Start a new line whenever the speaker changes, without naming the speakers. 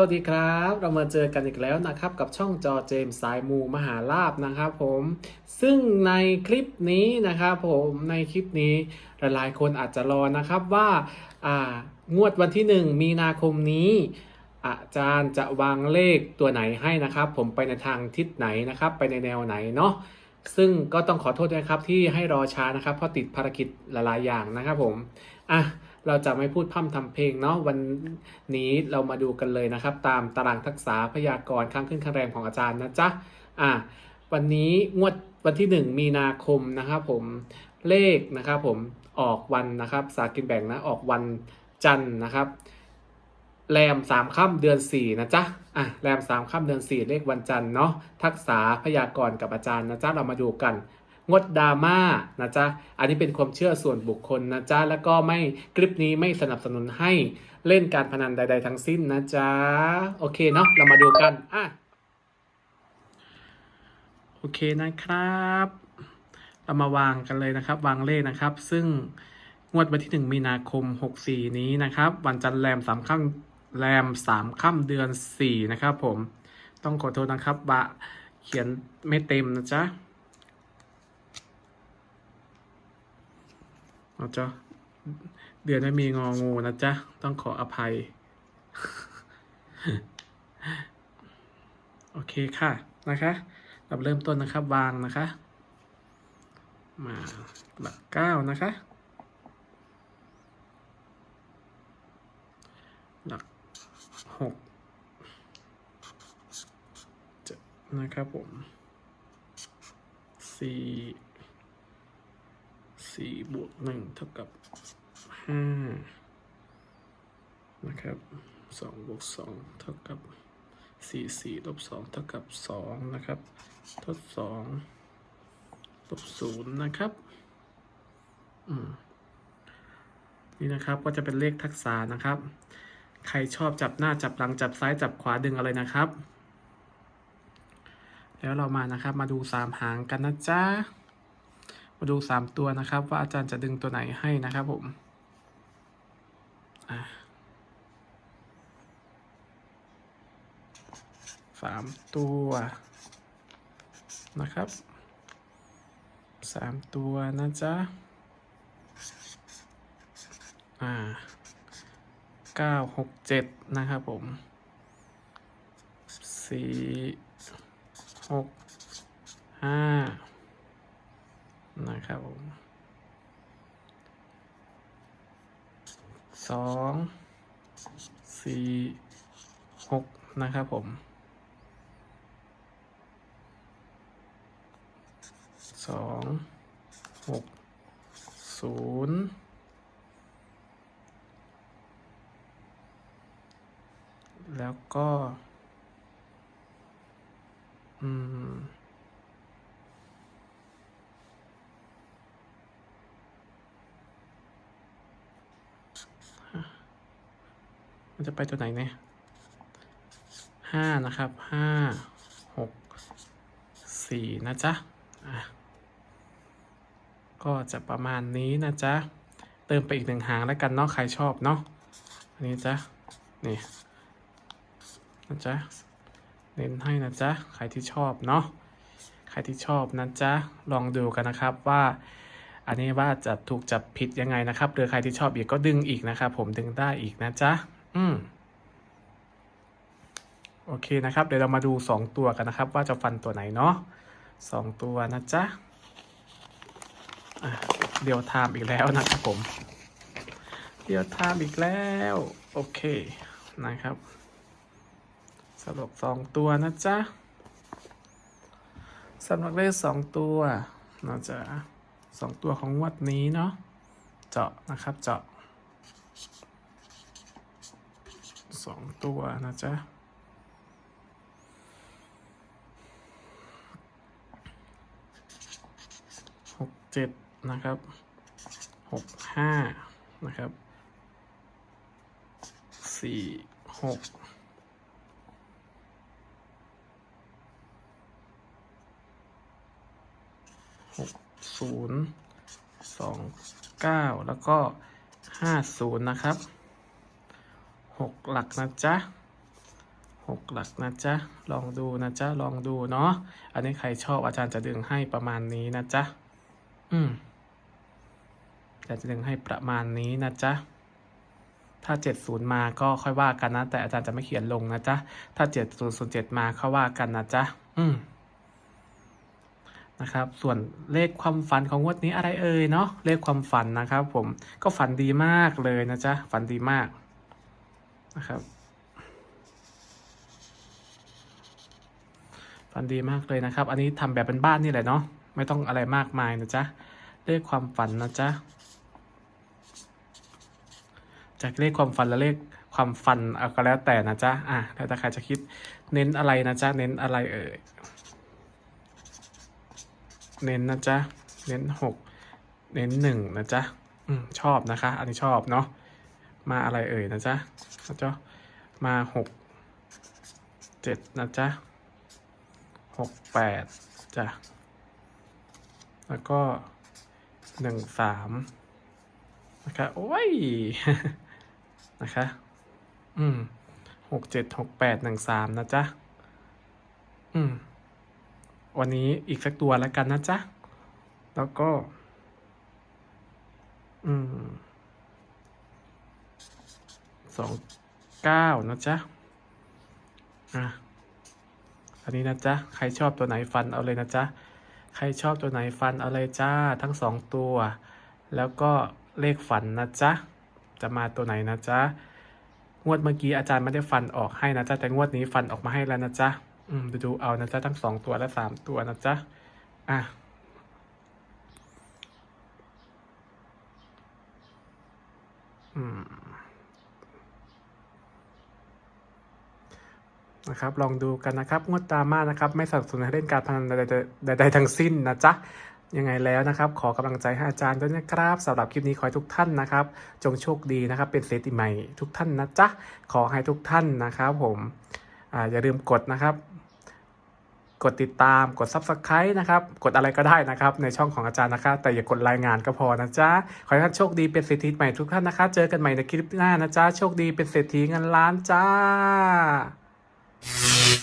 วัสดีครับ เรามาเจอกันอีกแล้วนะครับกับช่องจอเจมส์สายมูมหาลาบนะครับผมซึ่งในคลิปนี้นะครับผมในคลิปนี้หลายๆคนอาจจะรอนะครับว่าอ่างวดวันที่หนึ่งมีนาคมนี้อาจารย์จะวางเลขตัวไหนให้นะครับ ผมไปในทางทิศไหนนะครับ ไปในแนวไหนเนาะซึ่งก็ต้องขอโทษด้วยนะครับที่ให้รอช้านะครับเพราะติดภารกิจหลายๆอย่างนะครับผมอะ เราจะไม่พูดพร่ำทำเพลงเนาะวันนี้เรามาดูกันเลยนะครับ ตามตารางทักษะพยากรณ์ข้างขึ้นข้างแรงของอาจารย์นะจ๊ะอะวันนี้งวดวันที่ 1 มีนาคมนะครับผมเลขนะครับผมออกวันนะครับสากกินแบ่งนะออกวันจันทร์นะครับแรมสามค่ำเดือนสี่นะจ๊ะ อะ แรมสามค่ำเดือนสี่เลขวันจันทร์เนาะ ทักษะพยากรณ์กับอาจารย์นะจ๊ะ เรามาดูกัน งดดราม่านะจ๊ะ อันนี้เป็นความเชื่อส่วนบุคคลนะจ๊ะ แล้วก็ไม่คลิปนี้ไม่สนับสนุนให้เล่นการพนันใด ๆ ทั้งสิ้นนะจ๊ะ โอเคเนาะ เรามาดูกันอะโอเคนะครับ เรามาวางกันเลยนะครับ วางเลขนะครับ ซึ่งงวดวันที่ 1 มีนาคม 64 นี้นะครับ วันจันทร์แรมสามค่ำแรมสามค่ำเดือน 4 นะครับผม ต้องขอโทษนะครับบะเขียนไม่เต็มนะจ๊ะ เอาจ้ะเดือนไม่มีงองูนะจ๊ะ ต้องขออภัย โอเคค่ะนะคะเราเริ่มต้นนะครับวางนะคะ มาหลักเก้านะคะ หลักหกเจ็ดนะครับผมสี่ สี่บวกหนึ่งเท่ากับห้านะครับสองบวกสองเท่ากับสี่สี่ลบสองเท่ากับสองนะครับทดสองลบศูนย์นะครับอืมนี่นะครับก็จะเป็นเลขทักษะนะครับ ใครชอบจับหน้าจับหลังจับซ้ายจับขวาดึงอะไรนะครับ แล้วเรามานะครับมาดูสามหางกันนะจ๊ะ มาดูสามตัวนะครับ ว่าอาจารย์จะดึงตัวไหนให้นะครับผมสามตัวนะครับสามตัวนะจ๊ะ อ่าเก้าหกเจ็ดนะครับผมสี่หกห้านะครับผม สองสี่หกนะครับผมสองหกศูนย์แล้วก็ มันจะไปตัวไหนเนี่ยห้านะครับห้าหกสี่นะจ๊ะอะก็จะประมาณนี้นะจ๊ะ เติมไปอีกหนึ่งหางแล้วกันเนาะใครชอบเนาะอันนี้จ๊ะนี่นะจ๊ะเน้นให้นะจ๊ะใครที่ชอบเนาะใครที่ชอบนะจ๊ะลองดูกันนะครับว่าอันนี้ว่าจะถูกจับผิดยังไงนะครับหรือใครที่ชอบอีกก็ดึงอีกนะครับผมดึงได้อีกนะจ๊ะ อืมโอเคนะครับ เดี๋ยวเรามาดูสองตัวกันนะครับ ว่าจะฟันตัวไหนเนาะสองตัวนะจ๊ะเดี๋ยวไทม์อีกแล้วนะครับผม เดี๋ยวไทม์อีกแล้ว โอเคนะครับสรุปสองตัวนะจ๊ะสำหรับเลขสองตัวนะจ๊ะสองตัวของงวดนี้เนาะเจาะนะครับเจาะ สองตัวนะจ๊ะ หกเจ็ดนะครับ หกห้านะครับ สี่หกหกศูนย์สองเก้าแล้วก็ห้าศูนย์นะครับ หกหลักนะจ๊ะหกหลักนะจ๊ะ ลองดูนะจ๊ะ ลองดูเนาะ อันนี้ใครชอบอาจารย์จะดึงให้ประมาณนี้นะจ๊ะ อืมอาจารย์จะดึงให้ประมาณนี้นะจ๊ะ ถ้า 70 มาก็ค่อยว่ากันนะ แต่อาจารย์จะไม่เขียนลงนะจ๊ะ ถ้า 7007 มาค่อยว่ากันนะจ๊ะ อืมนะครับ ส่วนเลขความฝันของงวดนี้อะไรเอ่ยเนาะ เลขความฝันนะครับ ผม ก็ฝันดีมากเลยนะจ๊ะ ฝันดีมาก นะครับฝันดีมากเลยนะครับ อันนี้ทำแบบเป็นบ้านนี่แหละเนาะไม่ต้องอะไรมากมายนะจ๊ะเลขความฝันนะจ๊ะจากเลขความฝันและเลขความฝันเอาก็แล้วแต่นะจ๊ะอะแล้วแต่ใครจะคิดเน้นอะไรนะจ๊ะเน้นอะไรเอ่ยเน้นนะจ๊ะเน้นหกเน้นหนึ่งนะจ๊ะอืมชอบนะคะ อันนี้ชอบเนาะ มาอะไรเอ่ยนะจ๊ะนะจ๊ะมาหกเจ็ดนะจ๊ะหกแปดจ้ะแล้วก็หนึ่งสามนะคะโอ้ยนะคะอืมหกเจ็ดหกแปดหนึ่งสามนะจ๊ะอืมวันนี้อีกสักตัวแล้วกันนะจ๊ะ แล้วก็ อืม สองเก้านะจ๊ะอะอันนี้นะจ๊ะ ใครชอบตัวไหนฟันเอาเลยนะจ๊ะ ใครชอบตัวไหนฟันเอาเลยจ้า ทั้งสองตัว แล้วก็เลขฝันนะจ๊ะ จะมาตัวไหนนะจ๊ะ งวดเมื่อกี้อาจารย์ไม่ได้ฟันออกให้นะจ๊ะ แต่งวดนี้ฟันออกมาให้แล้วนะจ๊ะ อืมดูดูเอานะจ๊ะทั้งสองตัวและสามตัวนะจ๊ะ อะอืม นะครับลองดูกันนะครับงดตามมานะครับไม่สนับสนุนให้เล่นการพนันใดๆใดทั้งสิ้นนะจ๊ะยังไงแล้วนะครับ ขอกำลังใจให้อาจารย์ด้วยนะครับสำหรับคลิปนี้ขอให้ทุกท่านนะครับ จงโชคดีนะครับ เป็นเศรษฐีใหม่ทุกท่านนะจ๊ะขอให้ทุกท่านนะครับ ผมออย่าลืมกดนะครับ กดติดตามกด subscribe นะครับ กดอะไรก็ได้นะครับ ในช่องของอาจารย์นะครับแต่อย่ากดรายงานก็พอนะจ๊ะขอให้ท่านโชคดีเป็นเศรษฐีใหม่ทุกท่านนะคะเจอกันใหม่ในคลิปหน้านะจ๊ะโชคดีเป็นเศรษฐีเงินล้านจ้า you